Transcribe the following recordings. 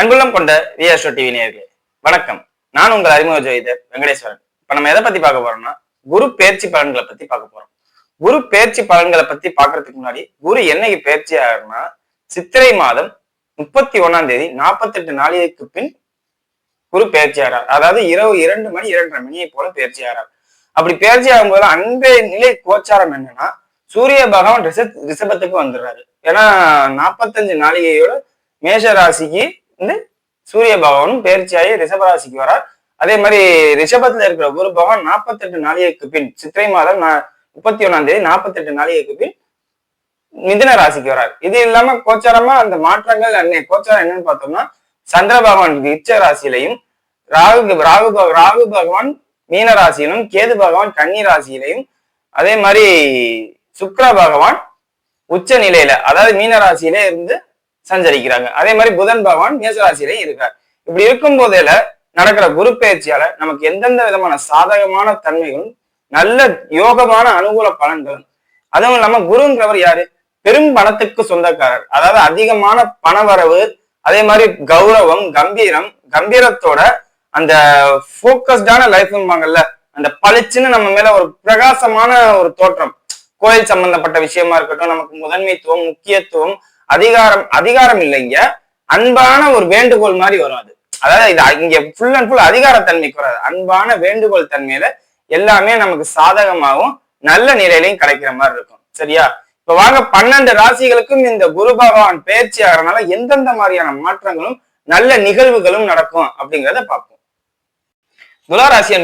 அங்குள்ளம் கொண்ட VSO TV நேர்களே வணக்கம். நான் உங்கள் அறிமுக ஜோதிடர் வெங்கடேஸ்வரன். இப்ப நம்ம எதை பத்தி பார்க்க போறோம்னா குரு பேர்ச்சி பலன்களை பத்தி பார்க்க போறோம். குரு பேர்ச்சி பலன்களை பத்தி பாக்குறதுக்கு முன்னாடி குரு என்னைக்கு பேர்ச்சி ஆகும்னா சித்திரை மாதம் முப்பத்தி ஒண்ணாம் தேதி நாற்பத்தெட்டு நாளைக்கு பின் குரு பேர்ச்சி ஆகிறார் அதாவது இரவு இரண்டு மணி இரண்டரை மணியை போல பேர்ச்சி ஆகிறார் அப்படி பேர்ச்சி ஆகும்போது அன்றைய நிலை கோச்சாரம் என்னன்னா சூரிய பகவான் ரிஷ ரிஷபத்துக்கு வந்துடுறாரு. ஏன்னா நாற்பத்தஞ்சு நாளிகையோட மேஷ ராசிக்கு வந்து சூரிய பகவானும் பேர்ச்சியாகி ரிஷப ராசிக்கு வரார். அதே மாதிரி ரிஷபத்துல இருக்கிற குரு பகவான் நாற்பத்தெட்டு நாளிகைக்கு பின் சித்திரை மாதம் முப்பத்தி ஒன்னாம் தேதி நாற்பத்தெட்டு நாளிகைக்கு பின் மிதுன ராசிக்கு வரார். இது இல்லாம கோச்சாரமா அந்த மாற்றங்கள் அன்னை கோச்சாரம் என்னன்னு பார்த்தோம்னா சந்திர பகவான் விச்ச ராசியிலையும் ராகு ராகு ராகு பகவான் மீன ராசியிலும் கேது பகவான் கன்னி ராசியிலையும் அதே மாதிரி சுக்கர பகவான் உச்ச நிலையில அதாவது மீன ராசியிலே இருந்து சஞ்சரிக்கிறாங்க. அதே மாதிரி புதன் பகவான் மேசராசியிலையும் இருக்கார். இப்படி இருக்கும் போதேல நடக்கிற குரு பயிற்சியால நமக்கு எந்தெந்த விதமான சாதகமான தன்மைகளும் நல்ல யோகமான அனுகூல பலன்களும் அதுவும் இல்லாம குருங்கிறவர் யாரு? பெரும் பணத்துக்கு சொந்தக்காரர். அதாவது அதிகமான பணவரவு அதே மாதிரி கௌரவம் கம்பீரம் கம்பீரத்தோட அந்த போக்கஸ்டான லைஃப்பாங்கல்ல அந்த பளிச்சுன்னு நம்ம மேல ஒரு பிரகாசமான ஒரு தோற்றம். கோயில் சம்பந்தப்பட்ட விஷயமா இருக்கட்டும் நமக்கு முதன்மைத்துவம் முக்கியத்துவம் அதிகாரம் அதிகாரம் இல்லைங்க. அன்பான ஒரு வேண்டுகோள் மாதிரி வரும் அது. அதாவது இது இங்க ஃபுல் அண்ட் ஃபுல் அதிகாரத்தன்மைக்கு வராது அன்பான வேண்டுகோள் தன்மையில எல்லாமே நமக்கு சாதகமாகவும் நல்ல நிலையிலையும் கிடைக்கிற மாதிரி இருக்கும். சரியா? இப்ப வாங்க பன்னெண்டு ராசிகளுக்கும் இந்த குரு பகவான் பயிற்சி ஆகிறனால எந்தெந்த மாதிரியான மாற்றங்களும் நல்ல நிகழ்வுகளும் நடக்கும் அப்படிங்கிறத பார்ப்போம். துலா ராசி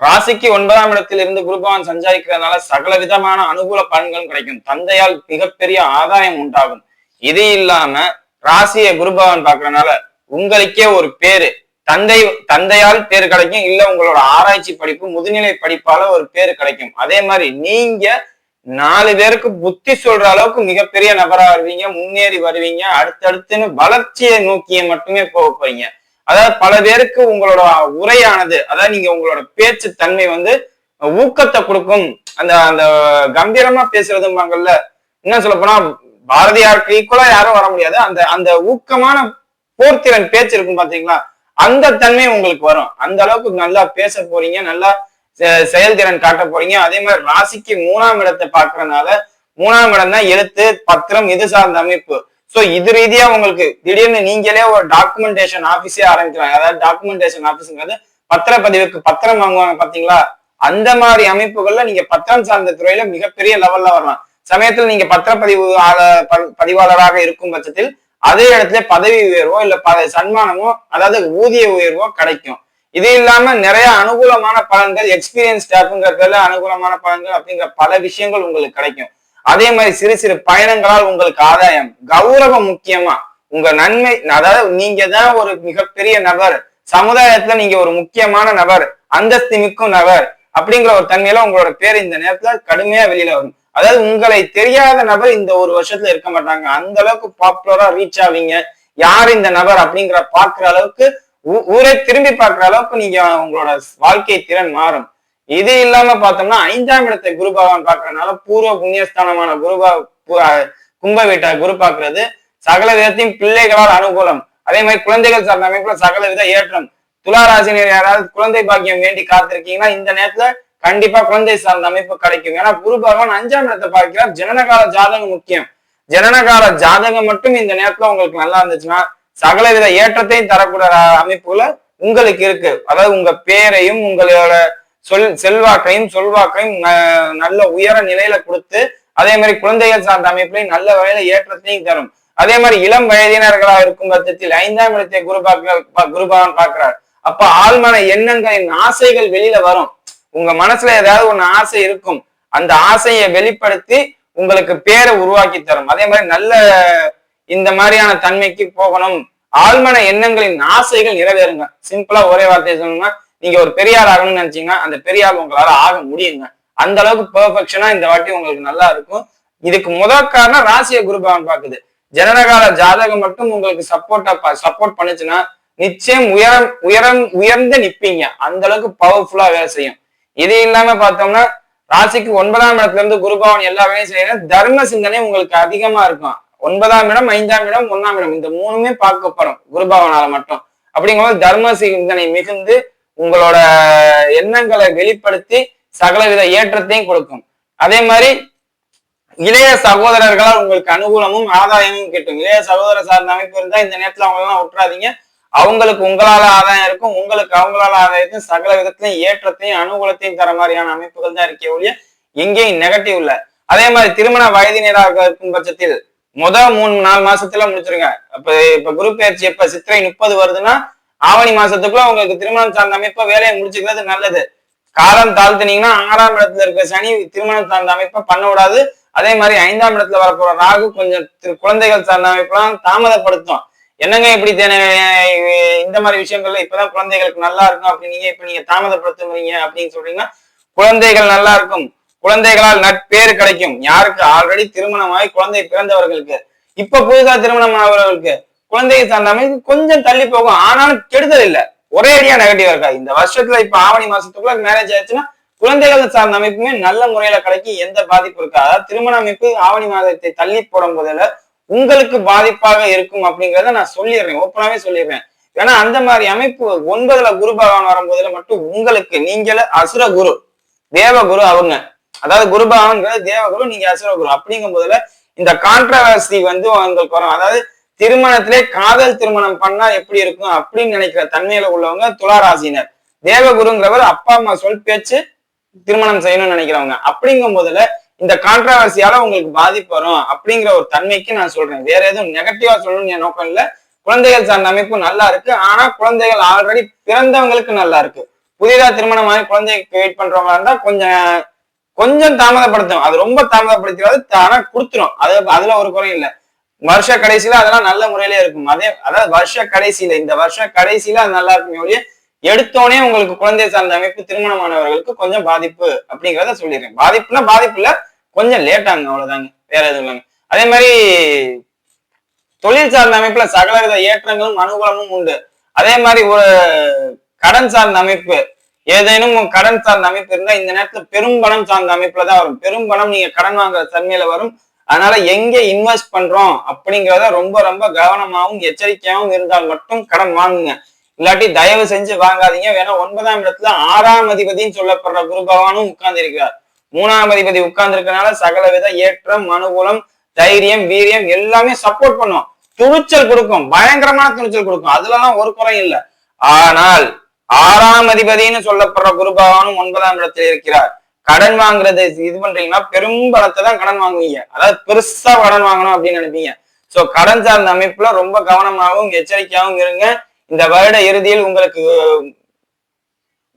ராசிக்கு ஒன்பதாம் இடத்தில் இருந்து குரு பகவான் சஞ்சாரிக்கிறதுனால சகல விதமான அனுகூல பலன்களும் கிடைக்கும். தந்தையால் மிகப்பெரிய ஆதாயம் உண்டாகும். இது இல்லாம ராசியை குருபவன் பாக்குறதுனால உங்களுக்கே ஒரு பேரு. தந்தை தந்தையால் பேர் கிடைக்கும். இல்ல உங்களோட ஆராய்ச்சி படிப்பு முதுநிலை படிப்பால ஒரு பேர் கிடைக்கும். அதே மாதிரி நீங்க நாலு பேருக்கு புத்தி சொல்ற அளவுக்கு மிகப்பெரிய நபரா வருவீங்க முன்னேறி வருவீங்க அடுத்தடுத்துன்னு வளர்ச்சியை நோக்கிய மட்டுமே போக போறீங்க. அதாவது பல பேருக்கு உங்களோட உரையானது அதாவது நீங்க உங்களோட பேச்சு தன்மை வந்து ஊக்கத்தை கொடுக்கும். அந்த அந்த கம்பீரமா பேசுறதும்பாங்கல்ல. என்ன சொல்ல போனா பாரதியாருக்கு ஈக்குவலா யாரும் வர முடியாது. அந்த அந்த ஊக்கமான போர்த்திறன் பேச்சு இருக்கும் பாத்தீங்களா? அந்த தன்மை உங்களுக்கு வரும். அந்த அளவுக்கு நல்லா பேச போறீங்க நல்லா செயல்திறன் காட்ட போறீங்க. அதே மாதிரி ராசிக்கு மூணாம் இடத்தை பாக்குறதுனால மூணாம் இடம் தான் எழுத்து பத்திரம் இது சார்ந்த அமைப்பு. சோ இது ரீதியா உங்களுக்கு திடீர்னு நீங்களே ஒரு டாக்குமெண்டேஷன் ஆபீஸே ஆரம்பிக்கிறாங்க அதாவது டாக்குமெண்டேஷன் ஆபீஸ்ங்கிறது பத்திரப்பதிவுக்கு பத்திரம் வாங்குவாங்க பாத்தீங்களா? அந்த மாதிரி அமைப்புகள்ல நீங்க பத்திரம் சார்ந்த துறையில மிகப்பெரிய லெவல்ல வரலாம். சமயத்துல நீங்க பத்திரப்பதிவு ஆள- பதிவாளராக இருக்கும் பட்சத்தில் அதே இடத்துல பதவி உயர்வோ இல்ல ப சன்மானமோ அதாவது ஊதிய உயர்வோ கிடைக்கும். இது இல்லாம நிறைய அனுகூலமான பலன்கள் எக்ஸ்பீரியன்ஸ் ஸ்டாஃப்ங்கிற பேர்ல அனுகூலமான பலன்கள் அப்படிங்கிற பல விஷயங்கள் உங்களுக்கு கிடைக்கும். அதே மாதிரி சிறு சிறு பயணங்களால் உங்களுக்கு ஆதாயம். கௌரவம் முக்கியமா. உங்க நன்மை அதாவது நீங்க தான் ஒரு மிகப்பெரிய நபர். சமுதாயத்துல நீங்க ஒரு முக்கியமான நபர். அந்தஸ்து மிக்கும் நபர். அப்படிங்கிற ஒரு தன்மையில உங்களோட பேர் இந்த நேரத்துல கடுமையா வெளியில வரும். அதாவது உங்களை தெரியாத நபர் இந்த ஒரு வருஷத்துல இருக்க மாட்டாங்க. அந்த அளவுக்கு பாப்புலரா ரீச் ஆவீங்க. யார் இந்த நபர் அப்படிங்கிற பாக்குற அளவுக்கு ஊ- ஊரே திரும்பி பார்க்குற அளவுக்கு நீங்க உங்களோட வாழ்க்கை திறன் மாறும். இது இல்லாம பார்த்தோம்னா ஐந்தாம் இடத்தை குரு பகவான் பார்க்கறதுனால பூர்வ புண்ணியஸ்தானமான குருபா கும்ப வீட்டை குரு பாக்குறது சகல விதத்தையும் பிள்ளைகளால் அனுகூலம். அதே மாதிரி குழந்தைகள் சார்ந்த அமைப்புல சகல வித ஏற்றம். துளாராசினியர் யாராவது குழந்தை பாக்கியம் வேண்டி காத்திருக்கீங்கன்னா இந்த நேரத்துல கண்டிப்பா குழந்தை சார்ந்த அமைப்பு கிடைக்கும். ஏன்னா குரு பகவான் அஞ்சாம் இடத்தை பார்க்கிறார். ஜனனகால ஜாதகம் முக்கியம். ஜனனகால ஜாதகம் மட்டும் இந்த நேரத்துல உங்களுக்கு நல்லா இருந்துச்சுன்னா சகலவித ஏற்றத்தையும் தரக்கூடிய அமைப்புல உங்களுக்கு இருக்கு. அதாவது உங்க பேரையும் உங்களோட சொல் செல்வாக்கையும் சொல்வாக்கையும் ந- நல்ல உயர நிலையில கொடுத்து அதே மாதிரி குழந்தைகள் சார்ந்த அமைப்புலையும் நல்ல வகையில ஏற்றத்தையும் தரும். அதே மாதிரி இளம் வயதினர்களா இருக்கும் பட்சத்தில் ஐந்தாம் இடத்தை குரு பார்க்க குரு பகவான் பார்க்கிறார். அப்ப ஆழ்மன எண்ணங்களின் ஆசைகள் வெளியில வரும். உங்க மனசுல ஏதாவது ஒண்ணு ஆசை இருக்கும் அந்த ஆசையை வெளிப்படுத்தி உங்களுக்கு பேரை உருவாக்கி தரும். அதே மாதிரி நல்ல இந்த மாதிரியான தன்மைக்கு போகணும். ஆழ்மன எண்ணங்களின் ஆசைகள் நிறைவேறுங்க. சிம்பிளா ஒரே வார்த்தையை சொல்லணும்னா நீங்க ஒரு பெரியார் ஆகணும்னு நினைச்சீங்கன்னா அந்த பெரியார் உங்களால ஆக முடியுங்க. அந்த அளவுக்கு பெர்ஃபெக்ஷனா இந்த வாட்டி உங்களுக்கு நல்லா இருக்கும். இதுக்கு முதல் காரணம் ராசிய குருபவன் பாக்குது ஜனனகால ஜாதகம் மட்டும் உங்களுக்கு சப்போர்ட்டா சப்போர்ட் பண்ணுச்சுன்னா நிச்சயம் உயரம் உயரம் உயர்ந்து நிப்பீங்க. அந்த அளவுக்கு பவர்ஃபுல்லா வேலை செய்யும். இது இல்லாம பார்த்தோம்னா ராசிக்கு ஒன்பதாம் இடத்துல இருந்து குருபவன் எல்லா வேலையும் செய்யணும் தர்ம சிந்தனை உங்களுக்கு அதிகமா இருக்கும். ஒன்பதாம் இடம் ஐந்தாம் இடம் ஒன்னாம் இடம். இந்த மூணுமே பார்க்கப்படும் குருபவனால மட்டும். அப்படிங்கும்போது தர்ம சிந்தனை மிகுந்து உங்களோட எண்ணங்களை வெளிப்படுத்தி சகலவித ஏற்றத்தையும் கொடுக்கும். அதே மாதிரி இளைய சகோதரர்களால் உங்களுக்கு அனுகூலமும் ஆதாயமும் கிட்டும். இளைய சகோதர சார்ந்த அமைப்பு இருந்தா இந்த நேரத்துல அவங்க எல்லாம் விட்டுறாதீங்க அவங்களுக்கு உங்களால ஆதாயம் இருக்கும் உங்களுக்கு அவங்களால ஆதாயத்தையும் சகல விதத்திலையும் ஏற்றத்தையும் அனுகூலத்தையும் தர மாதிரியான அமைப்புகள் தான் இருக்கே ஒழிய எங்கேயும் நெகட்டிவ் இல்ல. அதே மாதிரி திருமண வயதினராக இருக்கும் பட்சத்தில் முத மூணு நாலு மாசத்துல முடிச்சிருங்க. இப்ப இப்ப குரு பயிற்சி எப்ப சித்திரை முப்பது வருதுன்னா ஆவணி மாசத்துக்குள்ள உங்களுக்கு திருமணம் சார்ந்த அமைப்பை வேலையை முடிச்சுக்கிறது நல்லது. காலம் தாழ்த்தினீங்கன்னா ஆறாம் இடத்துல இருக்க சனி திருமணம் சார்ந்த அமைப்பை பண்ண விடாது. அதே மாதிரி ஐந்தாம் இடத்துல வரப்போற ராகு கொஞ்சம் திரு- குழந்தைகள் சார்ந்த அமைப்பெல்லாம் தாமதப்படுத்தும். என்னங்க இப்படி இந்த மாதிரி விஷயங்கள்ல இப்பதான் குழந்தைகளுக்கு நல்லா இருக்கும் அப்படின்னு இப்ப நீங்க தாமதப்படுத்துறீங்க அப்படின்னு சொல்றீங்கன்னா குழந்தைகள் நல்லா இருக்கும். குழந்தைகளால் நட்பேறு கிடைக்கும். யாருக்கு? ஆல்ரெடி திருமணமாகி குழந்தை பிறந்தவர்களுக்கு. இப்ப புதுசா திருமணம் ஆகிறவர்களுக்கு குழந்தையை சார்ந்த அமைப்பு கொஞ்சம் தள்ளி போகும். ஆனாலும் கெடுதல் இல்ல. ஒரே அடியா நெகட்டிவா இருக்கா? இந்த வருஷத்துல இப்ப ஆவணி மாசத்துக்குள்ள மேரேஜ் ஆயிடுச்சுன்னா குழந்தைகள் சார்ந்த அமைப்புமே நல்ல முறையில கிடைக்கும் எந்த பாதிப்பு இருக்கா அதாவது திருமண அமைப்பு ஆவணி மாதத்தை தள்ளி போடும் போதில உங்களுக்கு பாதிப்பாக இருக்கும் அப்படிங்கிறத நான் சொல்லிடுறேன். ஓப்பனாவே சொல்லிடுறேன். ஏன்னா அந்த மாதிரி அமைப்பு ஒன்பதுல குரு பகவான் வரும்போதுல மட்டும் உங்களுக்கு நீங்கள அசுர குரு தேவகுரு அவங்க. அதாவது குரு பகவான்ங்கிறது தேவகுரு நீங்க அசுர குரு. அப்படிங்கும் போதுல இந்த கான்ட்ரவர்சி வந்து உங்களுக்கு வரும். அதாவது திருமணத்திலே காதல் திருமணம் பண்ணா எப்படி இருக்கும் அப்படின்னு நினைக்கிற தன்மையில உள்ளவங்க துளாராசினர். தேவகுருங்கிறவர் அப்பா அம்மா சொல் பேச்சு திருமணம் செய்யணும்னு நினைக்கிறவங்க. அப்படிங்கும் போதுல இந்த கான்ட்ரவர்சியால உங்களுக்கு பாதிப்பு வரும் அப்படிங்கிற ஒரு தன்மைக்கு நான் சொல்றேன். வேற எதுவும் நெகட்டிவா சொல்லணும்னு என் நோக்கம் இல்ல. குழந்தைகள் சார்ந்த அமைப்பு நல்லா இருக்கு. ஆனா குழந்தைகள் ஆல்ரெடி பிறந்தவங்களுக்கு நல்லா இருக்கு. புதிதா திருமணம் ஆகி குழந்தைக்கு வெயிட் பண்றவங்களா இருந்தா கொஞ்சம் கொஞ்சம் தாமதப்படுத்தும் அது ரொம்ப தாமதப்படுத்திடாது ஆனா கொடுத்துரும். அது அதுல ஒரு குறையும் இல்ல. வருஷ கடைசியில அதெல்லாம் நல்ல முறையில இருக்கும். அதே அதாவது வருஷ கடைசியில இந்த வருஷ கடைசியில அது நல்லா இருக்கும் ஒழிய எடுத்தோடனே உங்களுக்கு குழந்தை சார்ந்த அமைப்பு திருமணமானவர்களுக்கு கொஞ்சம் பாதிப்பு அப்படிங்கிறத சொல்லிடுறேன். பாதிப்புனா பாதிப்பு இல்லை கொஞ்சம் லேட் ஆகுங்க அவ்வளவுதாங்க. வேற எதுவும் இல்லைங்க. அதே மாதிரி தொழில் சார்ந்த அமைப்புல சகலவித ஏற்றங்களும் அனுகூலமும் உண்டு. அதே மாதிரி ஒரு கடன் சார்ந்த அமைப்பு. ஏதேனும் கடன் சார்ந்த அமைப்பு இருந்தா இந்த நேரத்துல பெரும் பணம் சார்ந்த அமைப்புல தான் வரும். பெரும் பணம் நீங்க கடன் வாங்குற தன்மையில வரும். அதனால எங்க இன்வெஸ்ட் பண்றோம் அப்படிங்கறத ரொம்ப ரொம்ப கவனமாவும் எச்சரிக்கையாகவும் இருந்தால் மட்டும் கடன் வாங்குங்க. இல்லாட்டி தயவு செஞ்சு வாங்காதீங்க. வேணா ஒன்பதாம் இடத்துல ஆறாம் அதிபதினு சொல்லப்படுற குரு பகவானும் உட்கார்ந்து இருக்கிறார் மூணாம் அதிபதி உட்கார்ந்து இருக்கனால சகலவித ஏற்றம் அனுகூலம் தைரியம் வீரியம் எல்லாமே சப்போர்ட் பண்ணும். துணிச்சல் கொடுக்கும். பயங்கரமான துணிச்சல் கொடுக்கும். அதுலலாம் ஒரு குறையும் இல்ல. ஆனால் ஆறாம் அதிபதினு சொல்லப்படுற குரு பகவானும் ஒன்பதாம் இடத்தில் இருக்கிறார். கடன் வாங்குறது இது பண்றீங்கன்னா பெரும் பலத்தை தான் கடன் வாங்குவீங்க. அதாவது பெருசா கடன் வாங்கணும் அப்படின்னு நினைப்பீங்க. சோ கடன் சார்ந்த அமைப்புல ரொம்ப கவனமாகவும் எச்சரிக்கையாகவும் இருங்க. இந்த வருட இறுதியில் உங்களுக்கு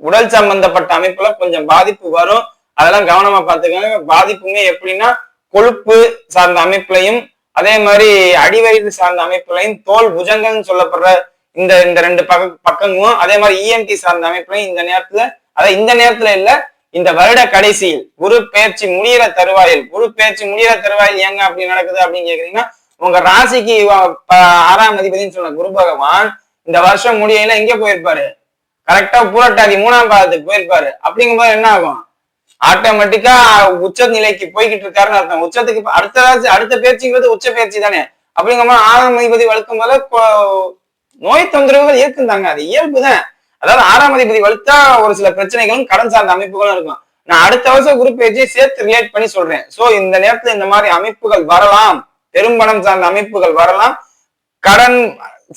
உடல் சம்பந்தப்பட்ட அமைப்புல கொஞ்சம் பாதிப்பு வரும். அதெல்லாம் கவனமா பார்த்துக்கோங்க. பாதிப்புமே எப்படின்னா கொழுப்பு சார்ந்த அமைப்புலையும் அதே மாதிரி அடிவயிறு சார்ந்த அமைப்புலையும் தோல் புஜங்கள்னு சொல்லப்படுற இந்த இந்த ரெண்டு பக்க பக்கங்களும் அதே மாதிரி இஎன்டி சார்ந்த அமைப்புலையும் இந்த நேரத்துல அதாவது இந்த நேரத்துல இல்ல இந்த வருட கடைசியில் குரு பெயர்ச்சி முடியிற தருவாயில் குரு பெயர்ச்சி முடியிற தருவாயில் ஏங்க அப்படி நடக்குது அப்படின்னு கேக்குறீங்கன்னா உங்க ராசிக்கு ஆறாம் அதிபதினு சொன்ன குரு பகவான் இந்த வருஷம் முடியல எங்க போயிருப்பாரு? கரெக்டா பூரட்டாதி மூணாம் பாதத்துக்கு போயிருப்பாரு. அப்படிங்கும்போது என்ன ஆகும்? ஆட்டோமேட்டிக்கா உச்ச நிலைக்கு போய்கிட்டு இருக்காருன்னு அர்த்தம். உச்சத்துக்கு இப்ப அடுத்த அடுத்த பேச்சுங்கிறது உச்ச பேச்சு தானே. அப்படிங்கும்போது ஆறாம் அதிபதி வளர்க்கும் போல நோய் தொந்தரவுகள் இருக்குந்தாங்க அது இயல்புதான் அதாவது ஆறாம் அதிபதி வலுத்தா ஒரு சில பிரச்சனைகளும் கடன் சார்ந்த அமைப்புகளும் இருக்கும். நான் அடுத்த வருஷம் குரூப் பேஜையும் சேர்த்து ரிலேட் பண்ணி சொல்றேன். சோ இந்த நேரத்துல இந்த மாதிரி அமைப்புகள் வரலாம். பெரும்பணம் சார்ந்த அமைப்புகள் வரலாம். கடன்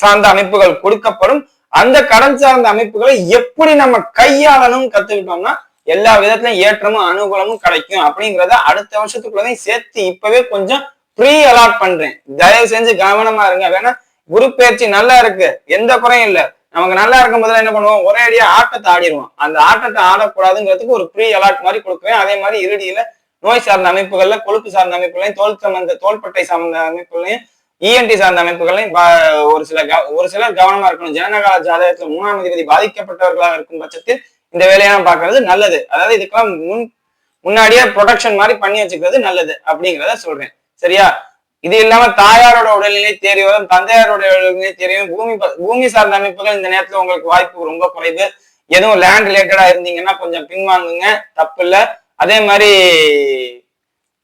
சார்ந்த அமைப்புகள் கொடுக்கப்படும். அந்த கடன் சார்ந்த அமைப்புகளை எப்படி நம்ம கையாளணும் கத்துக்கிட்டோம்னா எல்லா விதத்திலையும் ஏற்றமும் அனுகூலமும் கிடைக்கும் அப்படிங்கிறத அடுத்த வருஷத்துக்குள்ளதையும் சேர்த்து இப்பவே கொஞ்சம் ப்ரீ அலாட் பண்றேன். தயவு செஞ்சு கவனமா இருங்க. வேணா குரு பயிற்சி நல்லா இருக்கு. எந்த குறையும் இல்லை. நமக்கு நல்லா இருக்கும் போதுல என்ன பண்ணுவோம்? ஒரே அடியா ஆட்டத்தை ஆடிடுவோம். அந்த ஆட்டத்தை ஆடக்கூடாதுங்கிறதுக்கு ஒரு ப்ரீ அலாட் மாதிரி கொடுக்குறேன். அதே மாதிரி இறுதியில நோய் சார்ந்த அமைப்புகள்ல கொழுப்பு சார்ந்த அமைப்புகளையும் தோல் சம்பந்த தோள்பட்டை சார்ந்த அமைப்புகளையும் இஎன்டி சார்ந்த அமைப்புகளையும் ஒரு சில ஒரு சிலர் கவனமா இருக்கணும். ஜனநகால ஜாதகத்துல மூணாம் அதிபதி பாதிக்கப்பட்டவர்களாக இருக்கும் பட்சத்தில் இந்த வேலையெல்லாம் பார்க்கறது நல்லது. அதாவது இதுக்கெல்லாம் முன் முன்னாடியே ப்ரொடக்ஷன் மாதிரி பண்ணி வச்சுக்கிறது நல்லது அப்படிங்கிறத சொல்றேன். சரியா? இது இல்லாம தாயாரோட உடல்நிலை தேறிவதும் தந்தையாரோட உடல்நிலை தெரியும் பூமி பூமி சார்ந்த அமைப்புகள் இந்த நேரத்துல உங்களுக்கு வாய்ப்பு ரொம்ப குறைவு. எதுவும் லேண்ட் ரிலேட்டடா இருந்தீங்கன்னா கொஞ்சம் பின்வாங்குங்க தப்பு இல்ல. அதே மாதிரி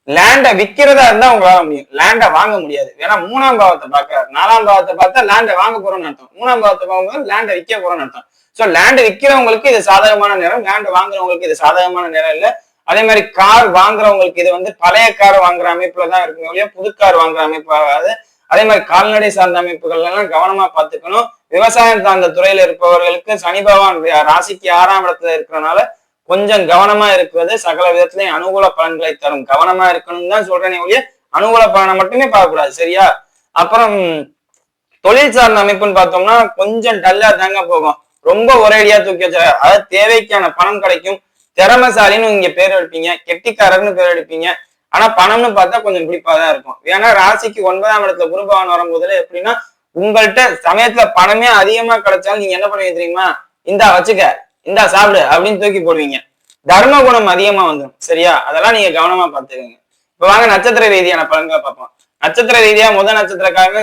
லேண்டை விற்கிறதா இருந்தா உங்களால முடியும். லேண்டை வாங்க முடியாது. ஏன்னா மூணாம் பாவத்தை பாக்குறாரு நாலாம் பாவத்தை பார்த்தா லேண்டை வாங்க போறோம்னு அர்த்தம். மூணாம் பாவத்தை பார்க்கும்போது லேண்டை விற்க போறோம்னு அர்த்தம். ஸோ லேண்ட் விற்கிறவங்களுக்கு இது சாதகமான நேரம் லேண்ட் வாங்குறவங்களுக்கு இது சாதகமான நேரம் இல்லை. அதே மாதிரி கார் வாங்குறவங்களுக்கு இது வந்து பழைய கார் வாங்குற அமைப்புல தான் இருக்குமே ஒழிய புது கார் வாங்குற அமைப்பு ஆகாது. அதே மாதிரி கால்நடை சார்ந்த அமைப்புகள் எல்லாம் கவனமா பார்த்துக்கணும். விவசாயம் சார்ந்த துறையில இருப்பவர்களுக்கு சனி பகவான் ராசிக்கு ஆறாம் இடத்துல இருக்கிறனால கொஞ்சம் கவனமா இருக்கிறது. சகல விதத்திலையும் அனுகூல பலன்களை தரும். கவனமா இருக்கணும் தான் சொல்றேனே ஒழிய அனுகூல பலனை மட்டுமே பார்க்கக்கூடாது சரியா? அப்புறம் தொழில் சார்ந்த அமைப்புன்னு பார்த்தோம்னா கொஞ்சம் டல்லா தாங்க போகும். ரொம்ப ஒரேடியா தூக்கி வச்ச அதாவது தேவைக்கான பணம் கிடைக்கும். திறமசாலின்னு இங்க பேர் எடுப்பீங்க கெட்டிக்காரர்னு பேர் எடுப்பீங்க ஆனா பணம்னு பார்த்தா கொஞ்சம் பிடிப்பா தான் இருக்கும். ஏன்னா ராசிக்கு ஒன்பதாம் இடத்துல குருபவன் வரும்போதுல எப்படின்னா உங்கள்கிட்ட சமயத்துல பணமே அதிகமா கிடைச்சாலும் நீங்க என்ன பண்ணுவீங்க தெரியுமா? இந்தா வச்சுக்க இந்தா சாப்பிடு அப்படின்னு தூக்கி போடுவீங்க. தர்ம குணம் அதிகமா வந்துடும் சரியா? அதெல்லாம் நீங்க கவனமா பார்த்துக்கோங்க. இப்ப வாங்க நட்சத்திர ரீதியான பலன்களை பார்ப்போம். நட்சத்திர ரீதியா முதல் நட்சத்திரக்காரங்க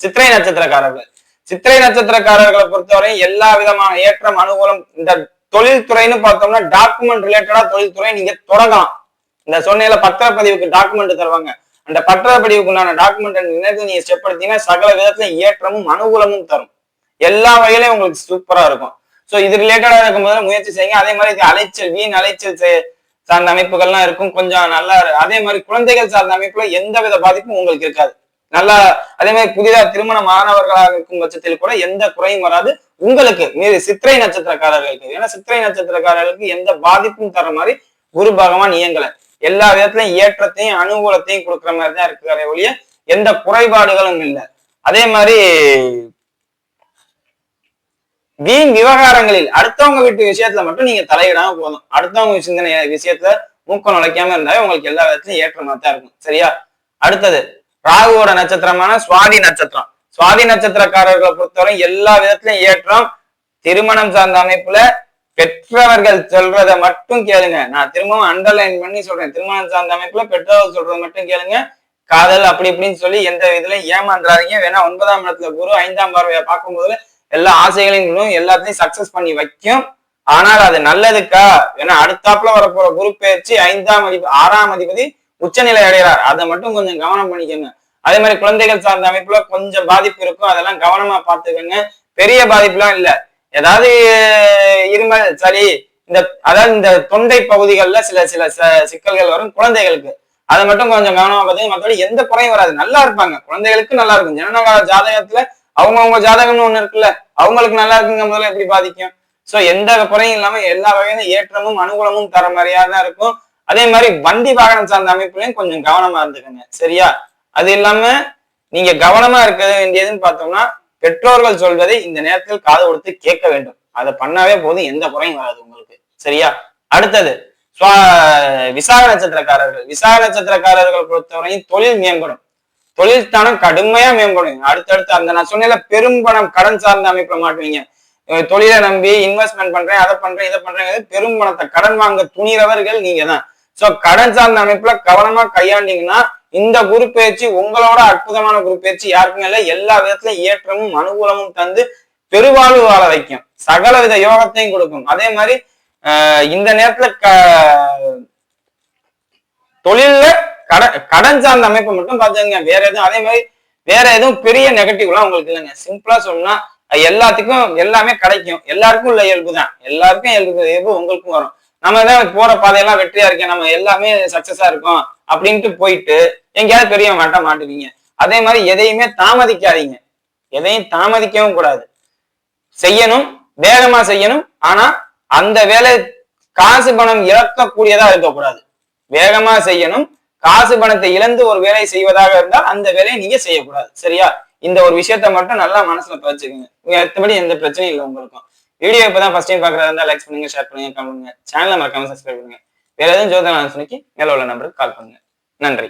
சித்திரை நட்சத்திரக்காரர்கள். சித்திரை நட்சத்திரக்காரர்களை பொறுத்தவரை எல்லா விதமான ஏற்றம் அனுகூலம் இந்த தொழில்துறைன்னு பார்த்தோம்னா டாக்குமெண்ட் ரிலேட்டடா தொழில்துறை நீங்க தொடங்கலாம். இந்த சொன்னையில பத்திரப்பதிவுக்கு டாக்குமெண்ட் தருவாங்க. அந்த பத்திரப்பதிவுக்குண்டான டாக்குமெண்ட் நினைத்து நீங்க ஸ்டெப் எடுத்தீங்கன்னா சகல விதத்துல ஏற்றமும் அனுகூலமும் தரும். எல்லா வகையிலும் உங்களுக்கு சூப்பரா இருக்கும். சோ இது ரிலேட்டடா இருக்கும்போது முயற்சி செய்யுங்க. அதே மாதிரி இது அலைச்சல் வீண் அலைச்சல் சார்ந்த அமைப்புகள்லாம் இருக்கும். கொஞ்சம் நல்லா அதே மாதிரி குழந்தைகள் சார்ந்த அமைப்புல எந்த வித பாதிப்பும் உங்களுக்கு இருக்காது. நல்லா அதே மாதிரி புதிதாக திருமணம் ஆனவர்களாக இருக்கும் பட்சத்தில் கூட எந்த குறையும் வராது. உங்களுக்கு மீது சித்திரை நட்சத்திரக்காரர்களுக்கு ஏன்னா சித்திரை நட்சத்திரக்காரர்களுக்கு எந்த பாதிப்பும் தர மாதிரி குரு பகவான் இயங்கலை. எல்லா விதத்திலையும் ஏற்றத்தையும் அனுகூலத்தையும் கொடுக்குற மாதிரி தான் இருக்கிற ஒழிய எந்த குறைபாடுகளும் இல்லை. அதே மாதிரி வீண் விவகாரங்களில் அடுத்தவங்க வீட்டு விஷயத்துல மட்டும் நீங்க தலையிடாம போதும் அடுத்தவங்க சிந்தனை விஷயத்துல மூக்கம் நுழைக்காம இருந்தாலே உங்களுக்கு எல்லா விதத்திலும் ஏற்றமா தான் இருக்கும். சரியா? அடுத்தது ராகுவோட நட்சத்திரமான சுவாதி நட்சத்திரம். சுவாதி நட்சத்திரக்காரர்களை பொறுத்தவரை எல்லா விதத்திலும் ஏற்றம் திருமணம் சார்ந்த அமைப்புல பெற்றவர்கள் சொல்றத மட்டும் கேளுங்க. நான் திரும்பவும் அண்டர்லைன் பண்ணி சொல்றேன். திருமணம் சார்ந்த அமைப்புல பெற்றவர்கள் சொல்றத மட்டும் கேளுங்க. காதல் அப்படி இப்படின்னு சொல்லி எந்த இதுலயும் ஏமாந்துறாதீங்க. வேணா ஒன்பதாம் இடத்துல குரு ஐந்தாம் பார்வையை பார்க்கும்போது எல்லா ஆசைகளையும் எல்லாத்தையும் சக்சஸ் பண்ணி வைக்கும். ஆனால் அது நல்லதுக்கா? ஏன்னா அடுத்தாப்புல வரப்போற குரு பயிற்சி ஐந்தாம் அதிபதி ஆறாம் அதிபதி உச்சநிலை அடைகிறார். அதை மட்டும் கொஞ்சம் கவனம் பண்ணிக்கோங்க. அதே மாதிரி குழந்தைகள் சார்ந்த அமைப்புல கொஞ்சம் பாதிப்பு இருக்கும். அதெல்லாம் கவனமா பார்த்துக்கோங்க. பெரிய பாதிப்புலாம் இல்ல. ஏதாவது இருமல் சளி இந்த அதாவது இந்த தொண்டை பகுதிகளில் சில சில சிக்கல்கள் வரும் குழந்தைகளுக்கு. அதை மட்டும் கொஞ்சம் கவனமா பார்த்தீங்க மற்றபடி எந்த குறையும் வராது. நல்லா இருப்பாங்க. குழந்தைகளுக்கு நல்லா இருக்கும். ஜனநாயக ஜாதகத்துல அவங்கவுங்க ஜாதகம்னு ஒண்ணு இருக்குல்ல. அவங்களுக்கு நல்லா இருக்குங்க முதல்ல எப்படி பாதிக்கும்? சோ எந்த குறையும் இல்லாம எல்லா வகையிலும் ஏற்றமும் அனுகூலமும் தர மாதிரியா தான் இருக்கும். அதே மாதிரி வண்டி வாகனம் சார்ந்த அமைப்புலையும் கொஞ்சம் கவனமா இருந்துக்கோங்க. சரியா? அது இல்லாம நீங்க கவனமா இருக்க வேண்டியதுன்னு பார்த்தோம்னா பெற்றோர்கள் சொல்வதை இந்த நேரத்தில் காது கொடுத்து கேட்க வேண்டும். அதை பண்ணாவே போதும் எந்த குறையும் வராது உங்களுக்கு. சரியா? அடுத்தது விசாக நட்சத்திரக்காரர்கள். விசாக நட்சத்திரக்காரர்கள் பொறுத்தவரையும் தொழில் மேம்படும். தொழில் தானம் கடுமையா மேம்படும். அடுத்தடுத்து அந்த நான் சொன்ன பெரும்பணம் கடன் சார்ந்த அமைப்புல மாட்டுவீங்க தொழிலை நம்பி இன்வெஸ்ட்மெண்ட் பண்றேன் அதை பண்றேன் இதை பண்றேன் பெரும் பணத்தை கடன் வாங்க துணிறவர்கள் நீங்க தான் சோ கடன் சார்ந்த அமைப்புல கவனமா கையாண்டீங்கன்னா இந்த குரு பயிற்சி உங்களோட அற்புதமான குரு பயிற்சி யாருக்குமே இல்லை. எல்லா விதத்திலும் ஏற்றமும் அனுகூலமும் தந்து பெருவாழ்வு வாழ வைக்கும். சகல வித யோகத்தையும் கொடுக்கும். அதே மாதிரி இந்த நேரத்துல க தொழில்ல கடன் கடன் சார்ந்த அமைப்பை மட்டும் பார்த்துங்க வேற எதுவும் அதே மாதிரி வேற எதுவும் பெரிய நெகட்டிவ்லாம் உங்களுக்கு இல்லைங்க. சிம்பிளா சொன்னா எல்லாத்துக்கும் எல்லாமே கிடைக்கும். எல்லாருக்கும் உள்ள இயல்பு தான். எல்லாருக்கும் இயல்பு இயல்பு உங்களுக்கும் வரும். நம்ம தான் போற பாதையெல்லாம் வெற்றியா இருக்கேன். நம்ம எல்லாமே சக்சஸா இருக்கும் அப்படின்ட்டு போயிட்டு எங்கேயாவது பெரிய மாட்ட மாட்டுவீங்க. அதே மாதிரி எதையுமே தாமதிக்காதீங்க. எதையும் தாமதிக்கவும் கூடாது. செய்யணும் வேகமா செய்யணும். ஆனா அந்த வேலை காசு பணம் இழக்கக்கூடியதா இருக்கக்கூடாது. வேகமா செய்யணும். காசு பணத்தை இழந்து ஒரு வேலை செய்வதாக இருந்தால் அந்த வேலையை நீங்க செய்யக்கூடாது. சரியா? இந்த ஒரு விஷயத்த மட்டும் நல்லா மனசுல பதிச்சுக்கோங்க. மற்றபடி எந்த பிரச்சனையும் இல்லை உங்களுக்கும். வீடியோ இப்பதான் ஃபர்ஸ்ட் டைம் பாக்குறதா இருந்தா லைக் பண்ணுங்க ஷேர் பண்ணுங்க கமெண்ட் பண்ணுங்க. சேனலை மறக்காம சப்ஸ்கிரைப் பண்ணுங்க. வேற எதுவும் ஜோதனா சொன்னிக்கு மேல உள்ள நம்பருக்கு கால் பண்ணுங்க. நன்றி.